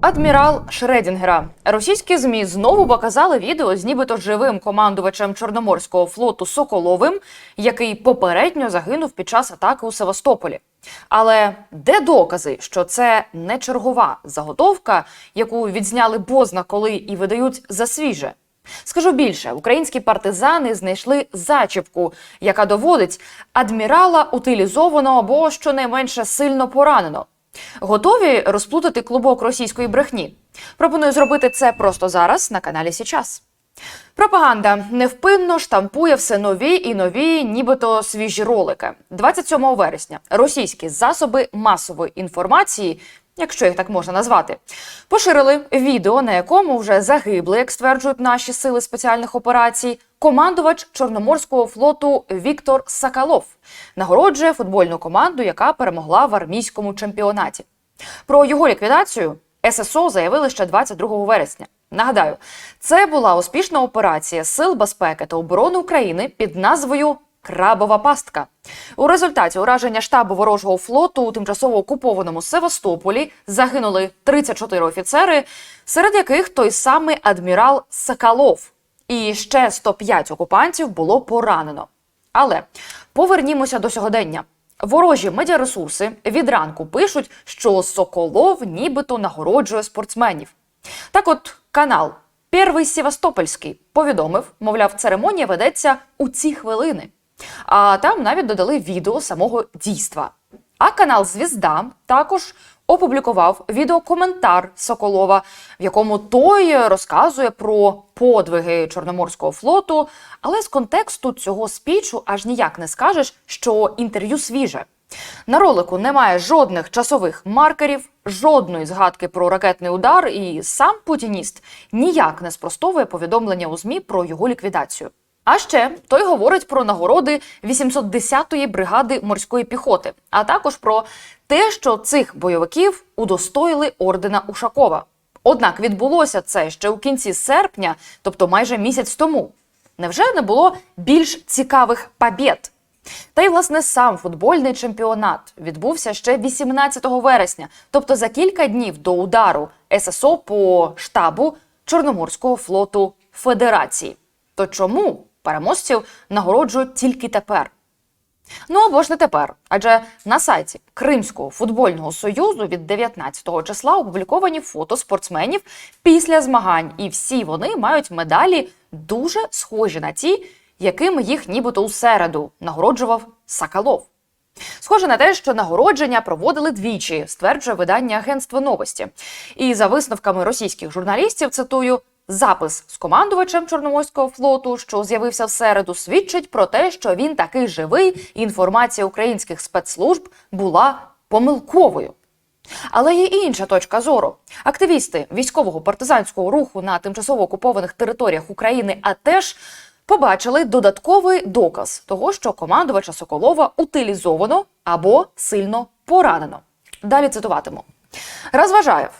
Адмірал Шредінгера. Російські змі знову показали відео з нібито живим командувачем Чорноморського флоту Соколовим, який попередньо загинув під час атаки у Севастополі. Але де докази, що це не чергова заготовка, яку відзняли бозна коли і видають за свіже? Скажу більше, українські партизани знайшли зачіпку, яка доводить адмірала утилізовано або щонайменше сильно поранено. Готові розплутати клубок російської брехні? Пропоную зробити це просто зараз на каналі Січас. Пропаганда невпинно штампує все нові і нові, нібито свіжі ролики. 27 вересня російські засоби масової інформації, якщо їх так можна назвати, поширили відео, на якому вже загиблий, як стверджують наші сили спеціальних операцій, командувач Чорноморського флоту Віктор Сакалов нагороджує футбольну команду, яка перемогла в армійському чемпіонаті. Про його ліквідацію ССО заявили ще 22 вересня. Нагадаю, це була успішна операція Сил безпеки та оборони України під назвою Крабова пастка. У результаті ураження штабу ворожого флоту у тимчасово окупованому Севастополі загинули 34 офіцери, серед яких той самий адмірал Соколов. І ще 105 окупантів було поранено. Але повернімося до сьогодення. Ворожі медіаресурси від ранку пишуть, що Соколов нібито нагороджує спортсменів. Так от канал Первий Севастопольський повідомив, мовляв, церемонія ведеться у ці хвилини. А там навіть додали відео самого дійства. А канал Звізда також опублікував відеокоментар Соколова, в якому той розказує про подвиги Чорноморського флоту, але з контексту цього спічу аж ніяк не скажеш, що інтерв'ю свіже. На ролику немає жодних часових маркерів, жодної згадки про ракетний удар, і сам путініст ніяк не спростовує повідомлення у ЗМІ про його ліквідацію. А ще той говорить про нагороди 810-ї бригади морської піхоти, а також про те, що цих бойовиків удостоїли ордена Ушакова. Однак відбулося це ще у кінці серпня, тобто майже місяць тому. Невже не було більш цікавих побєд? Та й власне сам футбольний чемпіонат відбувся ще 18 вересня, тобто за кілька днів до удару ССО по штабу Чорноморського флоту Федерації. То чому переможців нагороджують тільки тепер? Ну або ж не тепер, адже на сайті Кримського футбольного союзу від 19 числа опубліковані фото спортсменів після змагань, і всі вони мають медалі дуже схожі на ті, якими їх нібито у середу нагороджував Сакалов. Схоже на те, що нагородження проводили двічі, стверджує видання Агентство новості. І за висновками російських журналістів, цитую, запис з командувачем Чорноморського флоту, що з'явився в середу, свідчить про те, що він такий живий, і інформація українських спецслужб була помилковою. Але є і інша точка зору. Активісти військового партизанського руху на тимчасово окупованих територіях України, а теж побачили додатковий доказ того, що командувача Соколова утилізовано або сильно поранено. Далі цитуватиму. Розважаєв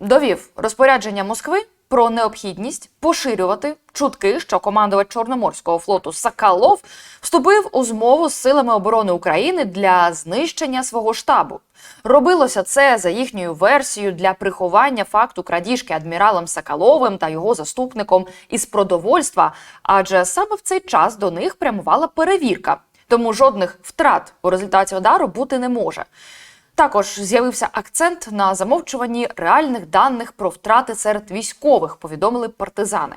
довів розпорядження Москви про необхідність поширювати чутки, що командувач Чорноморського флоту Сакалов вступив у змову з силами оборони України для знищення свого штабу. Робилося це за їхньою версією для приховання факту крадіжки адміралом Сакаловим та його заступником із продовольства, адже саме в цей час до них прямувала перевірка, тому жодних втрат у результаті удару бути не може. Також з'явився акцент на замовчуванні реальних даних про втрати серед військових, повідомили партизани.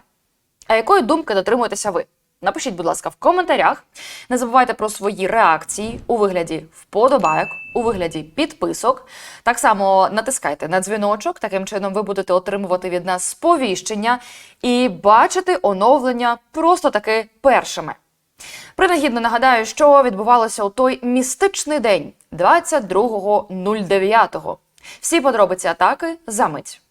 А якої думки дотримуєтеся ви? Напишіть, будь ласка, в коментарях. Не забувайте про свої реакції у вигляді вподобайок, у вигляді підписок. Так само натискайте на дзвіночок. Таким чином ви будете отримувати від нас сповіщення і бачити оновлення просто таки першими. Принагідно нагадаю, що відбувалося у той містичний день 22.09. Всі подробиці атаки за мить.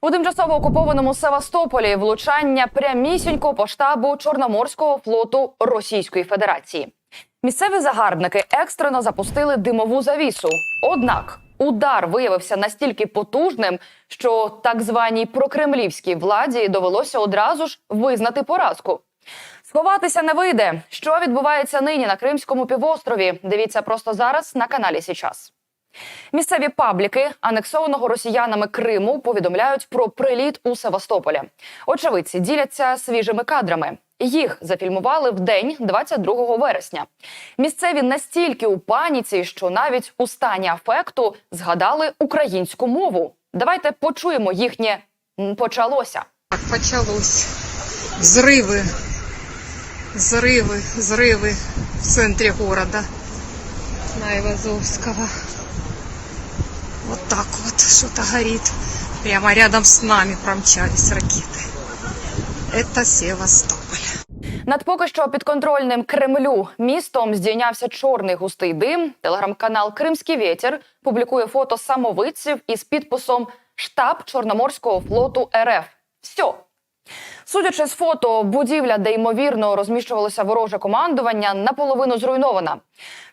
У тимчасово окупованому Севастополі влучання прямісінько по штабу Чорноморського флоту Російської Федерації. Місцеві загарбники екстрено запустили димову завісу. Однак удар виявився настільки потужним, що так званій прокремлівській владі довелося одразу ж визнати поразку. Сховатися не вийде. Що відбувається нині на Кримському півострові? Дивіться просто зараз на каналі Січас. Місцеві пабліки анексованого росіянами Криму повідомляють про приліт у Севастополі. Очевидці діляться свіжими кадрами. Їх зафільмували в день 22 вересня. Місцеві настільки у паніці, що навіть у стані афекту згадали українську мову. Давайте почуємо їхнє «М, почалося. Так, почалось. Взрывы, взрывы, взрывы в центре города на Ивазовского. Вот так вот что-то горит. Прямо рядом с нами промчались ракеты. Это Севастополь. Над поки що підконтрольним Кремлю містом здійнявся чорний густий дим. Телеграм-канал Кримський вітер публікує фото самовидців із підписом Штаб Чорноморського флоту РФ. Все. Судячи з фото, будівля, де ймовірно розміщувалося вороже командування, наполовину зруйнована.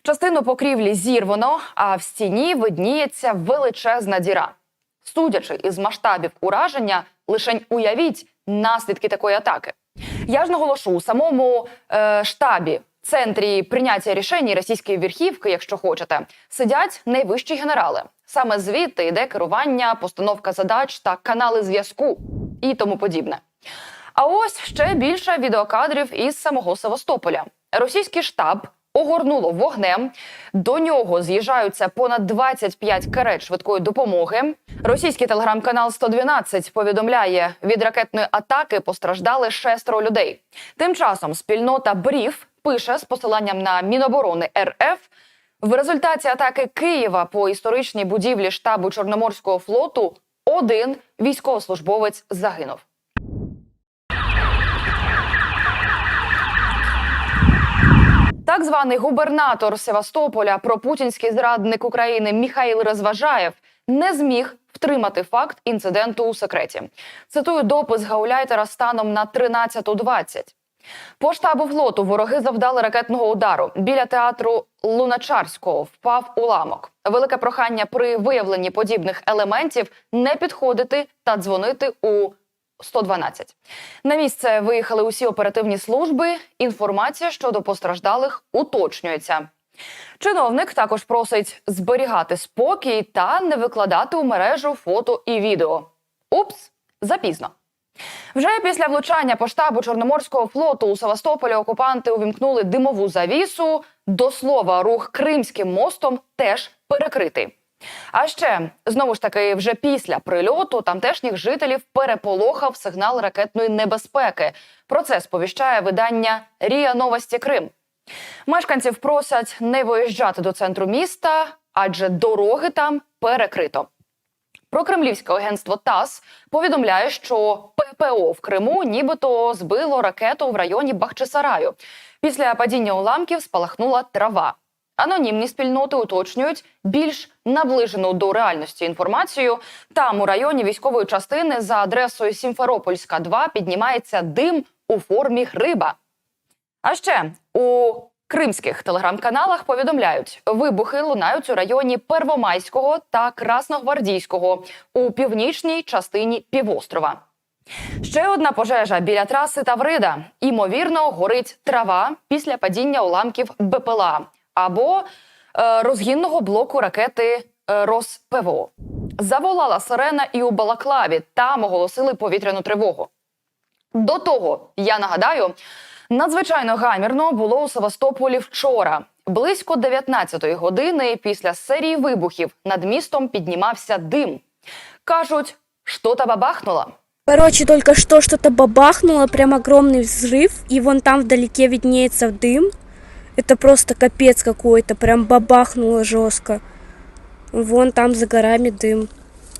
Частину покрівлі зірвано, а в стіні видніється величезна діра. Судячи із масштабів ураження, лишень уявіть наслідки такої атаки. Я ж наголошу у самому е, штабі, центрі прийняття рішень російської верхівки, якщо хочете, сидять найвищі генерали. Саме звідти йде керування, постановка задач та канали зв'язку і тому подібне. А ось ще більше відеокадрів із самого Севастополя. Російський штаб огорнуло вогнем. До нього з'їжджаються понад 25 карет швидкої допомоги. Російський телеграм-канал 112 повідомляє, від ракетної атаки постраждали шестеро людей. Тим часом спільнота Бріф пише з посиланням на Міноборони РФ. В результаті атаки Києва по історичній будівлі штабу Чорноморського флоту один військовослужбовець загинув. Так званий губернатор Севастополя, пропутінський зрадник України Міхаїл Розважаєв не зміг втримати факт інциденту у секреті. Цитую допис гауляйтера станом на 13.20. По штабу флоту вороги завдали ракетного удару. Біля театру Луначарського впав уламок. Велике прохання при виявленні подібних елементів не підходити та дзвонити у 112. На місце виїхали усі оперативні служби. Інформація щодо постраждалих уточнюється. Чиновник також просить зберігати спокій та не викладати у мережу фото і відео. Упс, запізно. Вже після влучання по штабу Чорноморського флоту у Севастополі окупанти увімкнули димову завісу. До слова, рух Кримським мостом теж перекритий. А ще знову ж таки, вже після прильоту тамтешніх жителів переполохав сигнал ракетної небезпеки. Про це сповіщає видання Рія Новості Крим. Мешканців просять не виїжджати до центру міста, адже дороги там перекрито. Прокремлівське агентство ТАСС повідомляє, що ППО в Криму нібито збило ракету в районі Бахчисараю. Після падіння уламків спалахнула трава. Анонімні спільноти уточнюють більш наближену до реальності інформацію. Там у районі військової частини за адресою Сімферопольська 2 піднімається дим у формі гриба. А ще у кримських телеграм-каналах повідомляють, вибухи лунають у районі Первомайського та Красногвардійського у північній частині півострова. Ще одна пожежа біля траси Таврида. Імовірно, горить трава після падіння уламків БПЛА або е, розгінного блоку ракети е, РосПВО. Заволала сирена і у Балаклаві. Там оголосили повітряну тривогу. До того, я нагадаю, надзвичайно гамірно було у Севастополі вчора. Близько 19-ї години після серії вибухів над містом піднімався дим. Кажуть, що та бабахнуло. Короче, только что что-то бабахнуло, прям огромный взрыв, и вон там вдалеке виднеется дым. Это просто капец какой-то, прям бабахнуло жестко. Вон там за горами дым.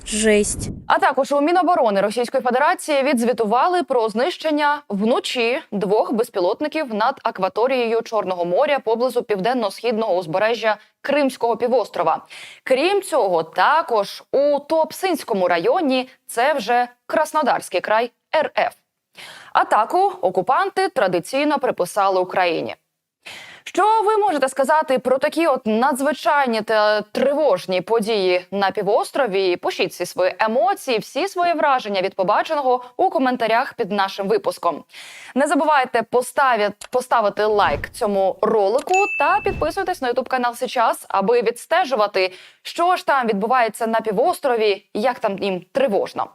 Жесть. А також у Міноборони Російської Федерації відзвітували про знищення вночі двох безпілотників над акваторією Чорного моря поблизу південно-східного узбережжя Кримського півострова. Крім цього, також у Туапсинському районі це вже Краснодарський край РФ. Атаку окупанти традиційно приписали Україні. Що ви можете сказати про такі от надзвичайні та тривожні події на півострові? Пишіть всі свої емоції, всі свої враження від побаченого у коментарях під нашим випуском. Не забувайте поставити, поставити лайк цьому ролику та підписуйтесь на ютуб канал сейчас, аби відстежувати, що ж там відбувається на півострові, як там їм тривожно.